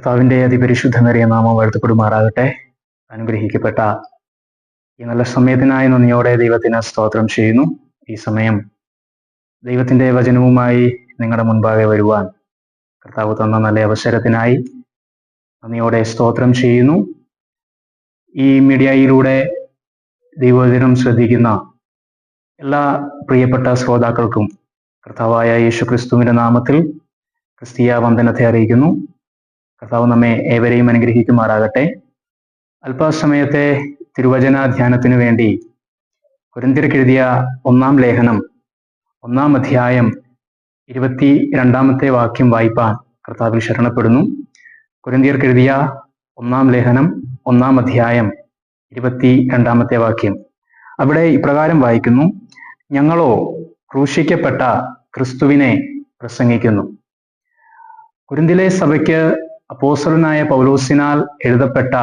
കർത്താവിന്റെ അതിപരിശുദ്ധമേറിയ നാമം വാഴ്ത്തപ്പെടുമാറാകട്ടെ. അനുഗ്രഹിക്കപ്പെട്ട ഈ നല്ല സമയത്തിനായി നന്ദിയോടെ ദൈവത്തിന് സ്തോത്രം ചെയ്യുന്നു. ഈ സമയം ദൈവത്തിന്റെ വചനവുമായി നിങ്ങളുടെ മുൻപാകെ വരുവാൻ കർത്താവ് തന്ന നല്ല അവസരത്തിനായി നന്ദിയോടെ സ്തോത്രം ചെയ്യുന്നു. ഈ മീഡിയയിലൂടെ ദൈവവചനം ശ്രദ്ധിക്കുന്ന എല്ലാ പ്രിയപ്പെട്ട ശ്രോതാക്കൾക്കും കർത്താവായ യേശു ക്രിസ്തുവിന്റെ നാമത്തിൽ ക്രിസ്തീയ വന്ദനത്തെ അറിയിക്കുന്നു. കർത്താവ് നമ്മെ ഏവരെയും അനുഗ്രഹിക്കുമാറാകട്ടെ. അല്പസമയത്തെ തിരുവചന ധ്യാനത്തിനു വേണ്ടി കുരന്തിരക്കെഴുതിയ ഒന്നാം ലേഖനം ഒന്നാം അധ്യായം ഇരുപത്തി രണ്ടാമത്തെ വാക്യം വായിപ്പാൻ കർത്താവിൽ ശരണപ്പെടുന്നു. കുരന്തിയർക്കെഴുതിയ ഒന്നാം ലേഖനം ഒന്നാം അധ്യായം ഇരുപത്തി രണ്ടാമത്തെ വാക്യം. അവിടെ ഇപ്രകാരം വായിക്കുന്നു ഞങ്ങളോ ക്രൂശിക്കപ്പെട്ട ക്രിസ്തുവിനെ പ്രസംഗിക്കുന്നു. കുരുന്തിലെ സഭയ്ക്ക് അപ്പോസലനായ പൗലോസിനാൽ എഴുതപ്പെട്ട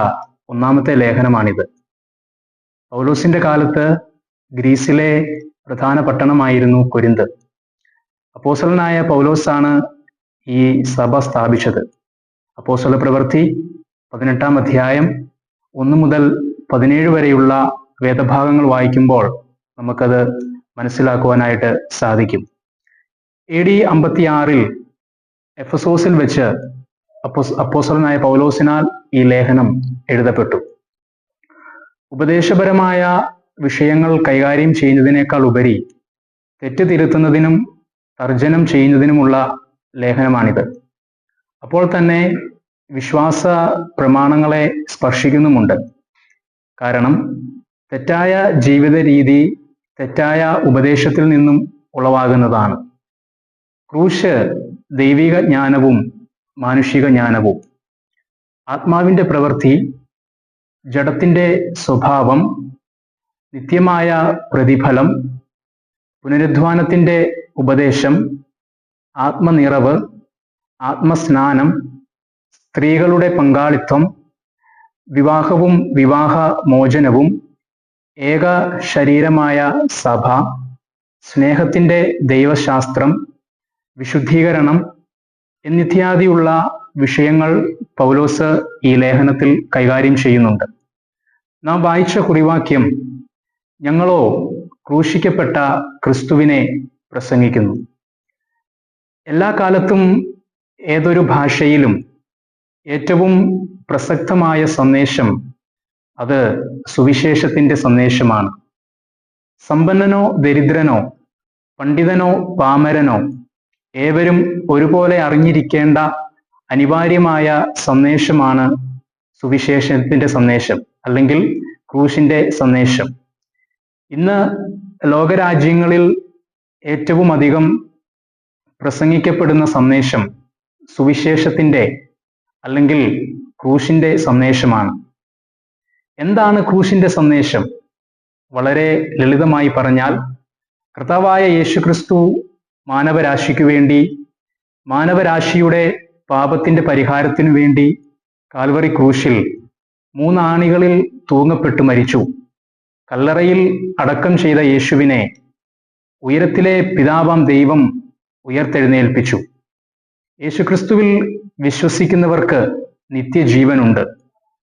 ഒന്നാമത്തെ ലേഖനമാണിത്. പൗലോസിന്റെ കാലത്ത് ഗ്രീസിലെ പ്രധാന പട്ടണമായിരുന്നു കൊരിന്ത്. അപ്പോസലനായ പൗലോസാണ് ഈ സഭ സ്ഥാപിച്ചത്. അപ്പോസല പ്രവൃത്തി പതിനെട്ടാം അധ്യായം ഒന്ന് മുതൽ പതിനേഴ് വരെയുള്ള വേദഭാഗങ്ങൾ വായിക്കുമ്പോൾ നമുക്കത് മനസ്സിലാക്കുവാനായിട്ട് സാധിക്കും. എ ഡി അമ്പത്തി ആറിൽ എഫസോസിൽ വെച്ച് അപ്പോസ് അപ്പോസലനായ പൗലോസിനാൽ ഈ ലേഖനം എഴുതപ്പെട്ടു. ഉപദേശപരമായ വിഷയങ്ങൾ കൈകാര്യം ചെയ്യുന്നതിനേക്കാൾ ഉപരി തെറ്റ് തിരുത്തുന്നതിനും തർജനം ചെയ്യുന്നതിനുമുള്ള ലേഖനമാണിത്. അപ്പോൾ തന്നെ വിശ്വാസ പ്രമാണങ്ങളെ സ്പർശിക്കുന്നുമുണ്ട്. കാരണം തെറ്റായ ജീവിത രീതി തെറ്റായ ഉപദേശത്തിൽ നിന്നും ഉളവാകുന്നതാണ്. ക്രൂശ് ദൈവിക ജ്ഞാനവും മാനുഷിക ജ്ഞാനവും ആത്മാവിന്റെ പ്രവൃത്തി ജഡത്തിന്റെ സ്വഭാവം നിത്യമായ പ്രതിഫലം പുനരുദ്ധാനത്തിന്റെ ഉപദേശം ആത്മനിറവ് ആത്മസ്നാനം സ്ത്രീകളുടെ പങ്കാളിത്തം വിവാഹവും വിവാഹ മോചനവും ഏക ശരീരമായ സഭ സ്നേഹത്തിന്റെ ദൈവശാസ്ത്രം വിശുദ്ധീകരണം എന്നിത്യാദിയുള്ള വിഷയങ്ങൾ പൗലോസ് ഈ ലേഖനത്തിൽ കൈകാര്യം ചെയ്യുന്നുണ്ട്. നാം വായിച്ച കുറിവാക്യം ഞങ്ങളോ ക്രൂശിക്കപ്പെട്ട ക്രിസ്തുവിനെ പ്രസംഗിക്കുന്നു. എല്ലാ കാലത്തും ഏതൊരു ഭാഷയിലും ഏറ്റവും പ്രസക്തമായ സന്ദേശം അത് സുവിശേഷത്തിന്റെ സന്ദേശമാണ്. സമ്പന്നനോ ദരിദ്രനോ പണ്ഡിതനോ പാമരനോ ഏവരും ഒരുപോലെ അറിഞ്ഞിരിക്കേണ്ട അനിവാര്യമായ സന്ദേശമാണ് സുവിശേഷത്തിന്റെ സന്ദേശം അല്ലെങ്കിൽ ക്രൂശിന്റെ സന്ദേശം. ഇന്ന് ലോകരാജ്യങ്ങളിൽ ഏറ്റവും അധികം പ്രസംഗിക്കപ്പെടുന്ന സന്ദേശം സുവിശേഷത്തിന്റെ അല്ലെങ്കിൽ ക്രൂശിന്റെ സന്ദേശമാണ്. എന്താണ് ക്രൂശിന്റെ സന്ദേശം? വളരെ ലളിതമായി പറഞ്ഞാൽ കർത്താവായ യേശുക്രിസ്തു മാനവരാശിക്കു വേണ്ടി മാനവരാശിയുടെ പാപത്തിന്റെ പരിഹാരത്തിനു വേണ്ടി കാൽവറി ക്രൂശിൽ മൂന്നാണികളിൽ തൂങ്ങപ്പെട്ടു മരിച്ചു. കല്ലറയിൽ അടക്കം ചെയ്ത യേശുവിനെ ഉയരത്തിലെ പിതാവാം ദൈവം ഉയർത്തെഴുന്നേൽപ്പിച്ചു. യേശുക്രിസ്തുവിൽ വിശ്വസിക്കുന്നവർക്ക് നിത്യജീവനുണ്ട്.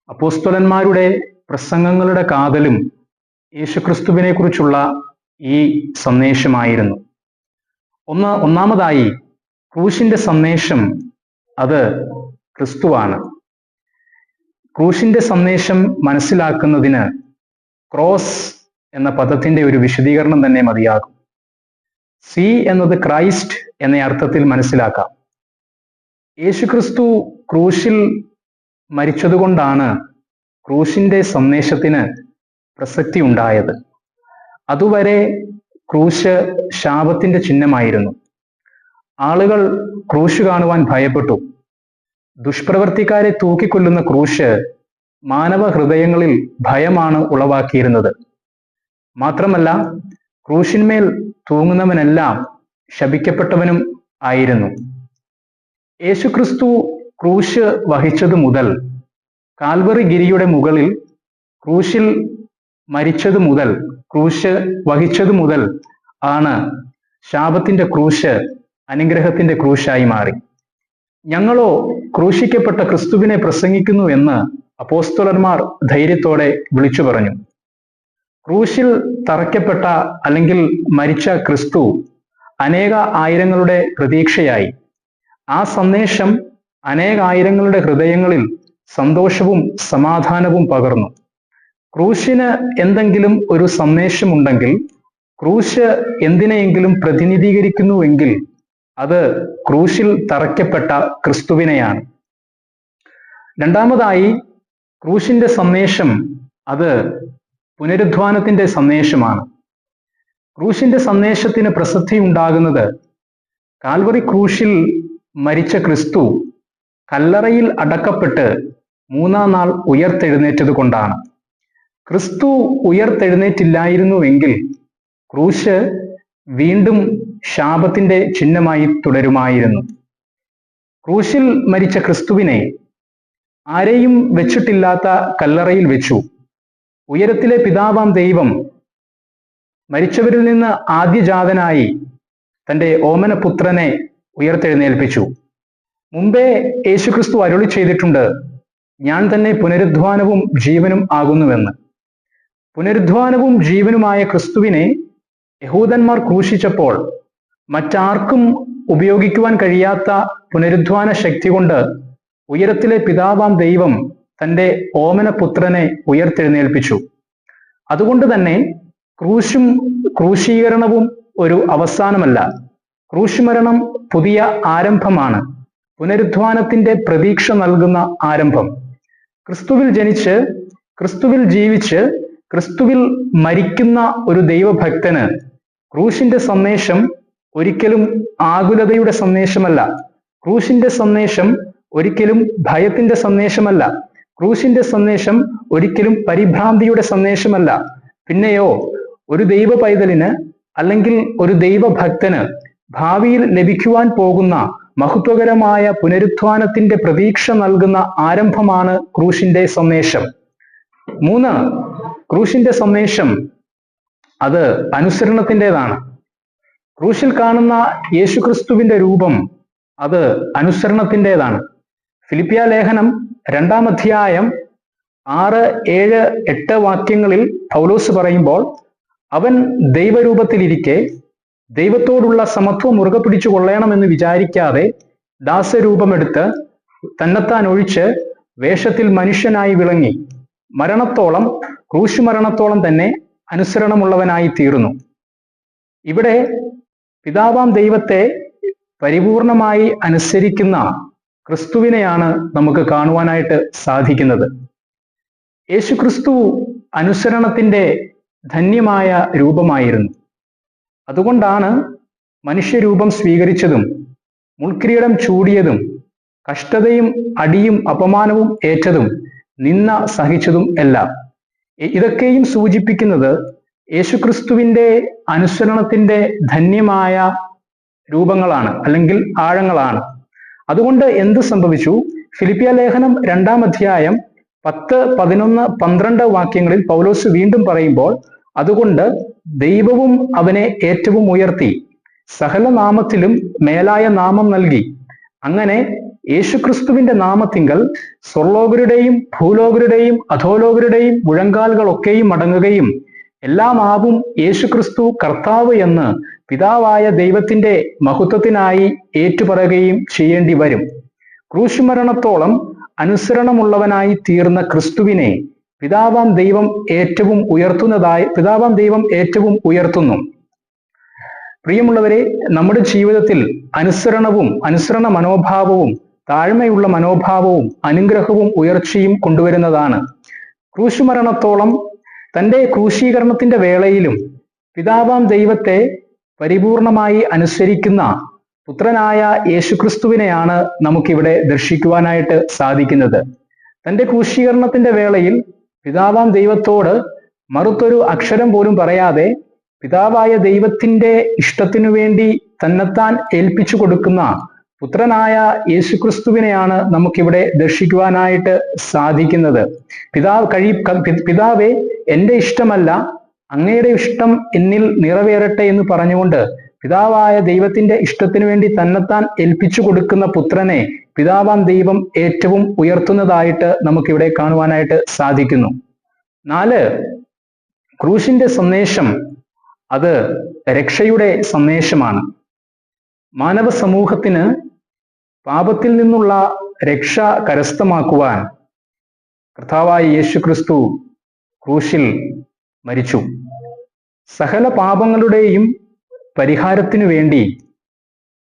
അപ്പോസ്തലന്മാരുടെ പ്രസംഗങ്ങളുടെ കാതലും യേശുക്രിസ്തുവിനെക്കുറിച്ചുള്ള ഈ സന്ദേശമായിരുന്നു. ഒന്ന് ഒന്നാമതായി ക്രൂശിന്റെ സന്ദേശം അത് ക്രിസ്തുവാണ്. ക്രൂശിന്റെ സന്ദേശം മനസ്സിലാക്കുന്നതിന് ക്രോസ് എന്ന പദത്തിന്റെ ഒരു വിശദീകരണം തന്നെ മതിയാകും. സി എന്നത് ക്രൈസ്റ്റ് എന്ന അർത്ഥത്തിൽ മനസ്സിലാക്കാം. യേശുക്രിസ്തു ക്രൂശിൽ മരിച്ചതുകൊണ്ടാണ് ക്രൂശിന്റെ സന്ദേശത്തിന് പ്രസക്തി ഉണ്ടായത്. അതുവരെ ക്രൂശ് ശാപത്തിന്റെ ചിഹ്നമായിരുന്നു. ആളുകൾ ക്രൂശ് കാണുവാൻ ഭയപ്പെട്ടു. ദുഷ്പ്രവർത്തിക്കാരെ തൂക്കിക്കൊല്ലുന്ന ക്രൂശ് മാനവ ഹൃദയങ്ങളിൽ ഭയമാണ് ഉളവാക്കിയിരുന്നത്. മാത്രമല്ല ക്രൂശിന്മേൽ തൂങ്ങുന്നവനെല്ലാം ശപിക്കപ്പെട്ടവനും ആയിരുന്നു. യേശുക്രിസ്തു ക്രൂശ് വഹിച്ചതു മുതൽ കാൽവറി ഗിരിയുടെ മുകളിൽ ക്രൂശിൽ മരിച്ചതു മുതൽ ക്രൂശ് വഹിച്ചതു മുതൽ ആണ് ശാപത്തിന്റെ ക്രൂശ് അനുഗ്രഹത്തിന്റെ ക്രൂശായി മാറി. ഞങ്ങളോ ക്രൂശിക്കപ്പെട്ട ക്രിസ്തുവിനെ പ്രസംഗിക്കുന്നു എന്ന് അപ്പോസ്തലന്മാർ ധൈര്യത്തോടെ വിളിച്ചു പറഞ്ഞു. ക്രൂശിൽ തറയ്ക്കപ്പെട്ട അല്ലെങ്കിൽ മരിച്ച ക്രിസ്തു അനേക ആയിരങ്ങളുടെ പ്രതീക്ഷയായി. ആ സന്ദേശം അനേകായിരങ്ങളുടെ ഹൃദയങ്ങളിൽ സന്തോഷവും സമാധാനവും പകർന്നു. ക്രൂശിന് എന്തെങ്കിലും ഒരു സന്ദേശമുണ്ടെങ്കിൽ ക്രൂശ് എന്തിനെയെങ്കിലും പ്രതിനിധീകരിക്കുന്നുവെങ്കിൽ അത് ക്രൂശിൽ തറയ്ക്കപ്പെട്ട ക്രിസ്തുവിനെയാണ്. രണ്ടാമതായി ക്രൂശിന്റെ സന്ദേശം അത് പുനരുദ്ധാനത്തിന്റെ സന്ദേശമാണ്. ക്രൂശിന്റെ സന്ദേശത്തിന് പ്രസിദ്ധി ഉണ്ടാകുന്നത് കാൽവറി ക്രൂശിൽ മരിച്ച ക്രിസ്തു കല്ലറയിൽ അടക്കപ്പെട്ട് മൂന്നാം നാൾ ഉയർത്തെഴുന്നേറ്റത് കൊണ്ടാണ്. ക്രിസ്തു ഉയർത്തെഴുന്നേറ്റില്ലായിരുന്നുവെങ്കിൽ ക്രൂശ് വീണ്ടും ശാപത്തിന്റെ ചിഹ്നമായി തുടരുമായിരുന്നു. ക്രൂശിൽ മരിച്ച ക്രിസ്തുവിനെ ആരെയും വെച്ചിട്ടില്ലാത്ത കല്ലറയിൽ വെച്ചു. ഉയരത്തിലെ പിതാവാം ദൈവം മരിച്ചവരിൽ നിന്ന് ആദ്യജാതനായി തന്റെ ഓമനപുത്രനെ ഉയർത്തെഴുന്നേൽപ്പിച്ചു. മുമ്പേ യേശുക്രിസ്തു അരുളി ചെയ്തിട്ടുണ്ട് ഞാൻ തന്നെ പുനരുദ്ധാനവും ജീവനും ആകുന്നുവെന്ന്. പുനരുദ്ധാനവും ജീവനുമായ ക്രിസ്തുവിനെ യഹൂദന്മാർ ക്രൂശിച്ചപ്പോൾ മറ്റാർക്കും ഉപയോഗിക്കുവാൻ കഴിയാത്ത പുനരുദ്ധാന ശക്തി കൊണ്ട് ഉയരത്തിലെ പിതാവാം ദൈവം തന്റെ ഓമനപുത്രനെ ഉയർത്തെഴുന്നേൽപ്പിച്ചു. അതുകൊണ്ട് തന്നെ ക്രൂശും ക്രൂശീകരണവും ഒരു അവസാനമല്ല. ക്രൂശുമരണം പുതിയ ആരംഭമാണ്. പുനരുദ്ധാനത്തിന്റെ പ്രതീക്ഷ നൽകുന്ന ആരംഭം. ക്രിസ്തുവിൽ ജനിച്ച് ക്രിസ്തുവിൽ ജീവിച്ച് ക്രിസ്തുവിൽ മരിക്കുന്ന ഒരു ദൈവഭക്തന് ക്രൂശിന്റെ സന്ദേശം ഒരിക്കലും ആകുലതയുടെ സന്ദേശമല്ല. ക്രൂശിന്റെ സന്ദേശം ഒരിക്കലും ഭയത്തിന്റെ സന്ദേശമല്ല. ക്രൂശിന്റെ സന്ദേശം ഒരിക്കലും പരിഭ്രാന്തിയുടെ സന്ദേശമല്ല. പിന്നെയോ ഒരു ദൈവ പൈതലിന് അല്ലെങ്കിൽ ഒരു ദൈവഭക്തന് ഭാവിയിൽ ലഭിക്കുവാൻ പോകുന്ന മഹത്വകരമായ പുനരുത്ഥാനത്തിന്റെ പ്രതീക്ഷ നൽകുന്ന ആരംഭമാണ് ക്രൂശിന്റെ സന്ദേശം. മൂന്ന് ക്രൂശിന്റെ സന്ദേശം അത് അനുസരണത്തിന്റെതാണ്. ക്രൂശിൽ കാണുന്ന യേശുക്രിസ്തുവിന്റെ രൂപം അത് അനുസരണത്തിന്റെതാണ്. ഫിലിപ്പിയ ലേഖനം രണ്ടാം അധ്യായം ആറ് ഏഴ് എട്ട് വാക്യങ്ങളിൽ പൗലോസ് പറയുമ്പോൾ അവൻ ദൈവരൂപത്തിലിരിക്കെ ദൈവത്തോടുള്ള സമത്വം മുറുകെ പിടിച്ചു കൊള്ളണമെന്ന് വിചാരിക്കാതെ ദാസരൂപമെടുത്ത് തന്നെത്താൻ ഒഴിച്ച് വേഷത്തിൽ മനുഷ്യനായി വിളങ്ങി. മരണത്തോളം ക്രൂശുമരണത്തോളം തന്നെ അനുസരണമുള്ളവനായി തീർന്നു ഇവിടെ പിതാവാം ദൈവത്തെ പരിപൂർണമായി അനുസരിക്കുന്ന ക്രിസ്തുവിനെയാണ് നമുക്ക് കാണുവാനായിട്ട് സാധിക്കുന്നത്. യേശു ക്രിസ്തു അനുസരണത്തിന്റെ ധന്യമായ രൂപമായിരുന്നു. അതുകൊണ്ടാണ് മനുഷ്യരൂപം സ്വീകരിച്ചതും മുൾക്കിരീടം ചൂടിയതും കഷ്ടതയും അടിയും അപമാനവും ഏറ്റതും നിന്ന സഹിച്ചതും എല്ലാം. ഇതൊക്കെയും സൂചിപ്പിക്കുന്നത് യേശുക്രിസ്തുവിന്റെ അനുസരണത്തിന്റെ ധന്യമായ രൂപങ്ങളാണ് അല്ലെങ്കിൽ ആഴങ്ങളാണ്. അതുകൊണ്ട് എന്ത് സംഭവിച്ചു? ഫിലിപ്പിയ ലേഖനം രണ്ടാം അധ്യായം പത്ത് പതിനൊന്ന് പന്ത്രണ്ട് വാക്യങ്ങളിൽ പൗലോസ് വീണ്ടും പറയുമ്പോൾ അതുകൊണ്ട് ദൈവവും അവനെ ഏറ്റവും ഉയർത്തി സകല നാമത്തിലും മേലായ നാമം നൽകി. അങ്ങനെ യേശുക്രിസ്തുവിന്റെ നാമത്തിങ്കൽ സ്വർലോകരുടെയും ഭൂലോകരുടെയും അധോലോകരുടെയും മുഴങ്കാലുകളൊക്കെയും എല്ലാ ആവും യേശുക്രിസ്തു കർത്താവ് എന്ന് പിതാവായ ദൈവത്തിന്റെ മഹത്വത്തിനായി ഏറ്റുപറയുകയും ചെയ്യേണ്ടി വരും. ക്രൂശുമരണത്തോളം അനുസരണമുള്ളവനായി തീർന്ന ക്രിസ്തുവിനെ പിതാവാം ദൈവം ഏറ്റവും ഉയർത്തുന്നതായി പിതാവാം ദൈവം ഏറ്റവും ഉയർത്തുന്നു. പ്രിയമുള്ളവരെ നമ്മുടെ ജീവിതത്തിൽ അനുസരണവും അനുസരണ മനോഭാവവും താഴ്മയുള്ള മനോഭാവവും അനുഗ്രഹവും ഉയർച്ചയും കൊണ്ടുവരുന്നതാണ്. ക്രൂശുമരണത്തോളം തന്റെ ക്രൂശീകരണത്തിന്റെ വേളയിലും പിതാവാം ദൈവത്തെ പരിപൂർണമായി അനുസരിക്കുന്ന പുത്രനായ യേശുക്രിസ്തുവിനെയാണ് നമുക്കിവിടെ ദർശിക്കുവാനായിട്ട് സാധിക്കുന്നത്. തന്റെ ക്രൂശീകരണത്തിന്റെ വേളയിൽ പിതാവാം ദൈവത്തോട് മറുത്തൊരു അക്ഷരം പോലും പറയാതെ പിതാവായ ദൈവത്തിന്റെ ഇഷ്ടത്തിനു വേണ്ടി തന്നെത്താൻ ഏൽപ്പിച്ചു കൊടുക്കുന്ന പുത്രനായ യേശുക്രിസ്തുവിനെയാണ് നമുക്കിവിടെ ദർശിക്കുവാനായിട്ട് സാധിക്കുന്നത്. പിതാവ് കഴി പിതാവെ എന്റെ ഇഷ്ടമല്ല അങ്ങയുടെ ഇഷ്ടം എന്നിൽ നിറവേറട്ടെ എന്ന് പറഞ്ഞുകൊണ്ട് പിതാവായ ദൈവത്തിന്റെ ഇഷ്ടത്തിനു വേണ്ടി തന്നെത്താൻ ഏൽപ്പിച്ചു കൊടുക്കുന്ന പുത്രനെ പിതാവാം ദൈവം ഏറ്റവും ഉയർത്തുന്നതായിട്ട് നമുക്കിവിടെ കാണുവാനായിട്ട് സാധിക്കുന്നു. നാല് ക്രൂശിന്റെ സന്ദേശം അത് രക്ഷയുടെ സന്ദേശമാണ്. മാനവ സമൂഹത്തിന് പാപത്തിൽ നിന്നുള്ള രക്ഷ കരസ്ഥമാക്കുവാൻ കർത്താവായ യേശു ക്രിസ്തു ക്രൂശിൽ മരിച്ചു. സകല പാപങ്ങളുടെയും പരിഹാരത്തിനു വേണ്ടി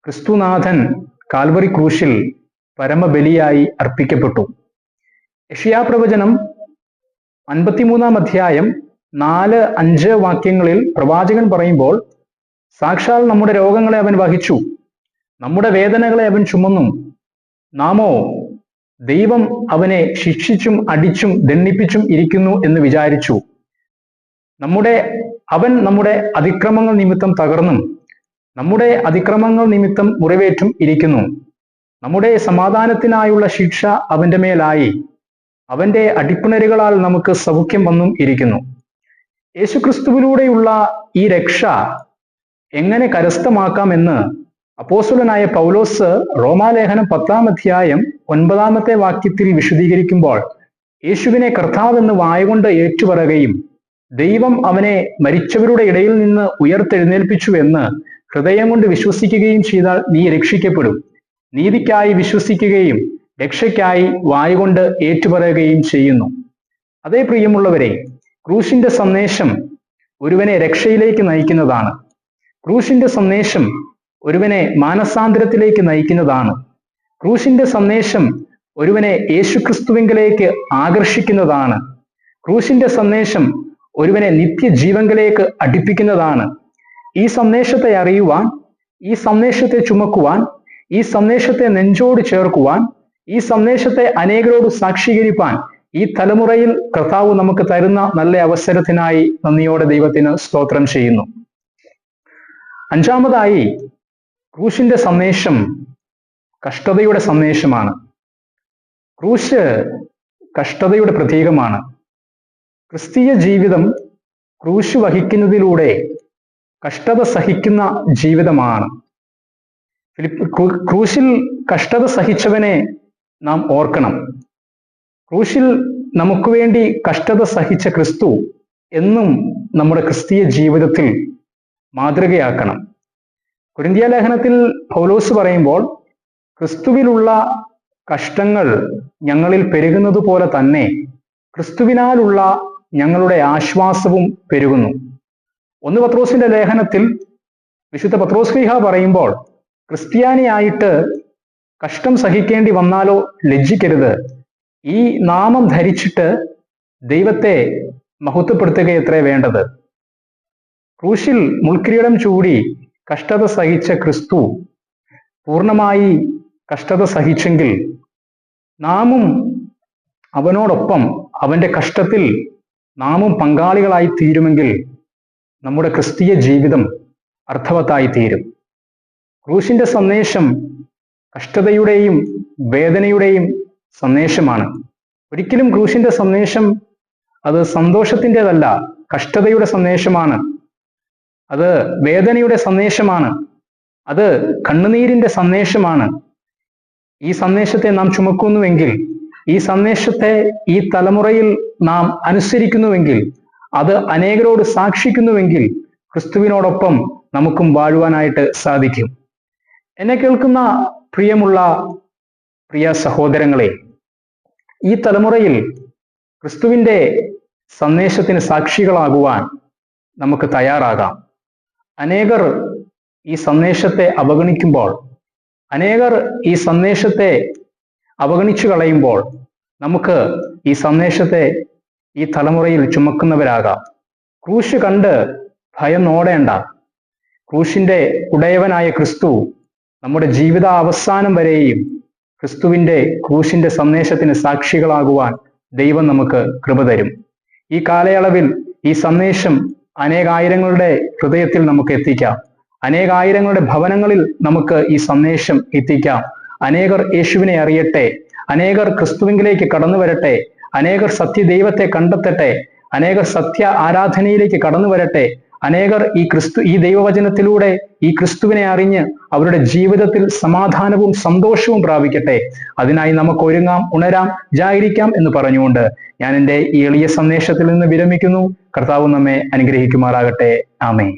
ക്രിസ്തുനാഥൻ കാൽവറി ക്രൂശിൽ പരമബലിയായി അർപ്പിക്കപ്പെട്ടു. യഷിയാപ്രവചനം അൻപത്തിമൂന്നാം അധ്യായം നാല് അഞ്ച് വാക്യങ്ങളിൽ പ്രവാചകൻ പറയുമ്പോൾ സാക്ഷാൽ നമ്മുടെ രോഗങ്ങളെ അവൻ വഹിച്ചു. നമ്മുടെ വേദനകളെ അവൻ ചുമന്നു. നാമോ ദൈവം അവനെ ശിക്ഷിച്ചും അടിച്ചും ദണ്ഡിപ്പിച്ചും ഇരിക്കുന്നു എന്ന് വിചാരിച്ചു. നമ്മുടെ അവൻ നമ്മുടെ അതിക്രമങ്ങൾ നിമിത്തം തകർന്നും. നമ്മുടെ അതിക്രമങ്ങൾ നിമിത്തം മുറിവേറ്റും ഇരിക്കുന്നു. നമ്മുടെ സമാധാനത്തിനായുള്ള ശിക്ഷ അവന്റെ മേലായി. അവന്റെ അടിപ്പിണരുകളാൽ നമുക്ക് സൗഖ്യം വന്നും ഇരിക്കുന്നു. യേശുക്രിസ്തുവിലൂടെയുള്ള ഈ രക്ഷ എങ്ങനെ കരസ്ഥമാക്കാമെന്ന് അപ്പോസുലനായ പൗലോസ് റോമാലേഖനം പത്താം അധ്യായം ഒൻപതാമത്തെ വാക്യത്തിൽ വിശദീകരിക്കുമ്പോൾ യേശുവിനെ കർത്താവെന്ന് വായകൊണ്ട് ഏറ്റുപറയുകയും ദൈവം അവനെ മരിച്ചവരുടെ ഇടയിൽ നിന്ന് ഉയർത്തെഴുന്നേൽപ്പിച്ചു എന്ന് ഹൃദയം കൊണ്ട് വിശ്വസിക്കുകയും ചെയ്താൽ നീ രക്ഷിക്കപ്പെടും. നീതിക്കായി വിശ്വസിക്കുകയും രക്ഷയ്ക്കായി വായുകൊണ്ട് ഏറ്റുപറയുകയും ചെയ്യുന്നു. അതേ പ്രിയമുള്ളവരെ ക്രൂശിന്റെ സന്ദേശം ഒരുവനെ രക്ഷയിലേക്ക് നയിക്കുന്നതാണ്. ക്രൂശിന്റെ സന്ദേശം ഒരുവനെ മാനസാന്തരത്തിലേക്ക് നയിക്കുന്നതാണ്. ക്രൂശിന്റെ സന്ദേശം ഒരുവനെ യേശുക്രിസ്തുവിങ്കലേക്ക് ആകർഷിക്കുന്നതാണ്. ക്രൂശിന്റെ സന്ദേശം ഒരുവനെ നിത്യജീവങ്കിലേക്ക് അടുപ്പിക്കുന്നതാണ്. ഈ സന്ദേശത്തെ അറിയുവാൻ ഈ സന്ദേശത്തെ ചുമക്കുവാൻ ഈ സന്ദേശത്തെ നെഞ്ചോട് ചേർക്കുവാൻ ഈ സന്ദേശത്തെ അനേകരോട് സാക്ഷീകരിപ്പാൻ ഈ തലമുറയിൽ കർത്താവ് നമുക്ക് തരുന്ന നല്ല അവസരത്തിനായി നന്ദിയോടെ ദൈവത്തിന് സ്തോത്രം ചെയ്യുന്നു. അഞ്ചാമതായി ക്രൂശിന്റെ സന്ദേശം കഷ്ടതയുടെ സന്ദേശമാണ്. ക്രൂശ് കഷ്ടതയുടെ പ്രതീകമാണ്. ക്രിസ്തീയ ജീവിതം ക്രൂശ് വഹിക്കുന്നതിലൂടെ കഷ്ടത സഹിക്കുന്ന ജീവിതമാണ്. ക്രൂശിൽ കഷ്ടത സഹിച്ചവനെ നാം ഓർക്കണം. ക്രൂശിൽ നമുക്ക് വേണ്ടി കഷ്ടത സഹിച്ച ക്രിസ്തു എന്നും നമ്മുടെ ക്രിസ്തീയ ജീവിതത്തിൽ മാതൃകയാക്കണം. കുരിന്തിയ ലേഖനത്തിൽ പൗലോസ് പറയുമ്പോൾ ക്രിസ്തുവിലുള്ള കഷ്ടങ്ങൾ ഞങ്ങളിൽ പെരുകുന്നത് പോലെ തന്നെ ക്രിസ്തുവിനാലുള്ള ഞങ്ങളുടെ ആശ്വാസവും പെരുകുന്നു. ഒന്ന് പത്രോസിന്റെ ലേഖനത്തിൽ വിശുദ്ധ പത്രോസ്ലിഹ പറയുമ്പോൾ ക്രിസ്ത്യാനിയായിട്ട് കഷ്ടം സഹിക്കേണ്ടി വന്നാലോ ലജ്ജിക്കരുത്. ഈ നാമം ധരിച്ചിട്ട് ദൈവത്തെ മഹത്വപ്പെടുത്തുകയത്രേ വേണ്ടത്. ക്രൂശിൽ മുൾക്കിരീടം ചൂടി കഷ്ടത സഹിച്ച ക്രിസ്തു പൂർണമായി കഷ്ടത സഹിച്ചെങ്കിൽ നാമും അവനോടൊപ്പം അവന്റെ കഷ്ടത്തിൽ നാമും പങ്കാളികളായി തീരുമെങ്കിൽ നമ്മുടെ ക്രിസ്തീയ ജീവിതം അർത്ഥവത്തായി തീരും. ക്രൂശിന്റെ സന്ദേശം കഷ്ടതയുടെയും വേദനയുടെയും സന്ദേശമാണ്. ഒരിക്കലും ക്രൂശിന്റെ സന്ദേശം അത് സന്തോഷത്തിന്റെതല്ല കഷ്ടതയുടെ സന്ദേശമാണ്. അത് വേദനയുടെ സന്ദേശമാണ്. അത് കണ്ണുനീരിന്റെ സന്ദേശമാണ്. ഈ സന്ദേശത്തെ നാം ചുമക്കുന്നുവെങ്കിൽ ഈ സന്ദേശത്തെ ഈ തലമുറയിൽ നാം അനുസരിക്കുന്നുവെങ്കിൽ അത് അനേകരോട് സാക്ഷിക്കുന്നുവെങ്കിൽ ക്രിസ്തുവിനോടൊപ്പം നമുക്കും വാഴുവാനായിട്ട് സാധിക്കും. എന്നെ കേൾക്കുന്ന പ്രിയമുള്ള പ്രിയ സഹോദരങ്ങളെ ഈ തലമുറയിൽ ക്രിസ്തുവിന്റെ സന്ദേശത്തിന് സാക്ഷികളാകുവാൻ നമുക്ക് തയ്യാറാകാം. അനേകർ ഈ സന്ദേശത്തെ അവഗണിക്കുമ്പോൾ അനേകർ ഈ സന്ദേശത്തെ അവഗണിച്ചു കളയുമ്പോൾ നമുക്ക് ഈ സന്ദേശത്തെ ഈ തലമുറയിൽ ചുമക്കുന്നവരാകാം. ക്രൂശ് കണ്ട് ഭയം നോടേണ്ട. ക്രൂശിന്റെ ഉടയവനായ ക്രിസ്തു നമ്മുടെ ജീവിത അവസാനം വരെയും ക്രിസ്തുവിന്റെ ക്രൂശിന്റെ സന്ദേശത്തിന് സാക്ഷികളാകുവാൻ ദൈവം നമുക്ക് കൃപ തരും. ഈ കാലയളവിൽ ഈ സന്ദേശം അനേകായിരങ്ങളുടെ ഹൃദയത്തിൽ നമുക്ക് എത്തിക്കാം. അനേകായിരങ്ങളുടെ ഭവനങ്ങളിൽ നമുക്ക് ഈ സന്ദേശം എത്തിക്കാം. അനേകർ യേശുവിനെ അറിയട്ടെ. അനേകർ ക്രിസ്തുവിങ്കിലേക്ക് കടന്നു വരട്ടെ. അനേകർ സത്യദൈവത്തെ കണ്ടെത്തട്ടെ. അനേകർ സത്യ ആരാധനയിലേക്ക് കടന്നു വരട്ടെ. അനേകർ ഈ ക്രിസ്തു ഈ ദൈവവചനത്തിലൂടെ ഈ ക്രിസ്തുവിനെ അറിഞ്ഞ് അവരുടെ ജീവിതത്തിൽ സമാധാനവും സന്തോഷവും പ്രാപിക്കട്ടെ. അതിനായി നമുക്ക് ഒരുങ്ങാം ഉണരാം ജാഗരിക്കാം എന്ന് പറഞ്ഞുകൊണ്ട് ഞാൻ എന്റെ ഈ എളിയ സന്ദേശത്തിൽ നിന്ന് വിരമിക്കുന്നു. കർത്താവ് നമ്മെ അനുഗ്രഹിക്കുമാറാകട്ടെ. ആമേ